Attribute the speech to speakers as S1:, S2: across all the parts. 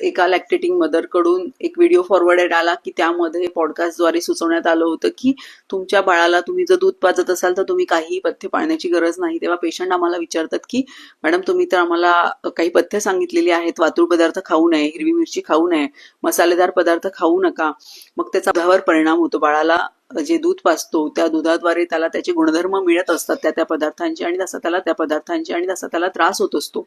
S1: एका लॅक्टेटिंग मदरकडून एक video forwarded आला की त्यामध्ये पॉडकास्टद्वारे सुचवण्यात आलं होतं की तुमच्या बाळाला तुम्ही जर दूध पाजत असाल तर तुम्ही काहीही पथ्य पाळण्याची गरज नाही. तेव्हा पेशंट आम्हाला विचारतात की मॅडम तुम्ही तर आम्हाला काही पथ्य सांगितलेली आहेत. वातूळ पदार्थ खाऊ नये हिरवी मिरची खाऊ नये मसालेदार पदार्थ खाऊ नका. मग त्याचा दुधावर परिणाम होतो. बाळाला जे दूध पाजतो त्या दुधाद्वारे त्याला त्याचे गुणधर्म मिळत असतात. त्या त्या पदार्थांचे आणि तसा त्याला त्या पदार्थांचे आणि तसा त्याला त्रास होत असतो.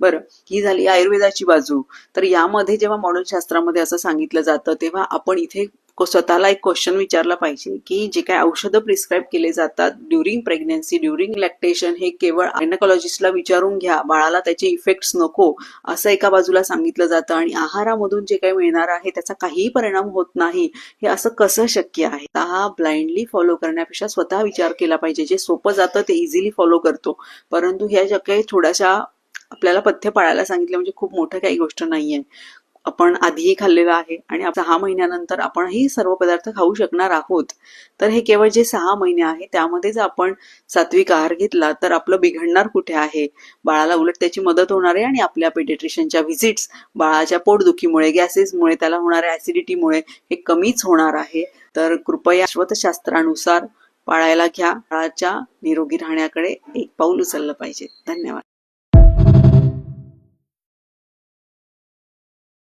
S1: बरं ही झाली आयुर्वेदाची बाजू. तर यामध्ये जेव्हा मॉडर्न शास्त्रामध्ये असं सांगितलं जातं तेव्हा आपण इथे स्वतःला एक क्वेश्चन विचारला पाहिजे की जे काय औषधं प्रिस्क्राईब केले जातात ड्युरिंग प्रेग्नन्सी ड्युरिंग लॅक्टेशन हे केवळ गायनकॉलॉजिस्टला विचारून घ्या बाळाला त्याचे इफेक्ट्स नको असं एका बाजूला सांगितलं जातं आणि आहारामधून जे काही मिळणार आहे त्याचा काहीही परिणाम होत नाही हे असं कसं शक्य आहे? हा ब्लाइंडली फॉलो करण्यापेक्षा स्वतः विचार केला पाहिजे जे सोपं जातं ते इझिली फॉलो करतो. परंतु ह्या ज्या काही थोड्याशा आपल्याला पथ्य पाळायला सांगितलं म्हणजे खूप मोठं काही गोष्ट नाहीये. आपण आधीही खाल्लेलं आहे आणि सहा महिन्यानंतर आपणही सर्व पदार्थ खाऊ शकणार आहोत. तर हे केवळ जे सहा महिने आहे त्यामध्ये जर आपण सात्विक आहार घेतला तर आपलं बिघडणार कुठे आहे? बाळाला उलट त्याची मदत होणार आहे आणि आपल्या पेडिट्रिशियनच्या व्हिजिट्स बाळाच्या पोटदुखीमुळे गॅसेसमुळे त्याला होणाऱ्या ऍसिडिटीमुळे हे कमीच होणार आहे. तर कृपया शास्त्रानुसार पाळायला घ्या. बाळाच्या निरोगी राहण्याकडे एक पाऊल उचललं पाहिजे. धन्यवाद.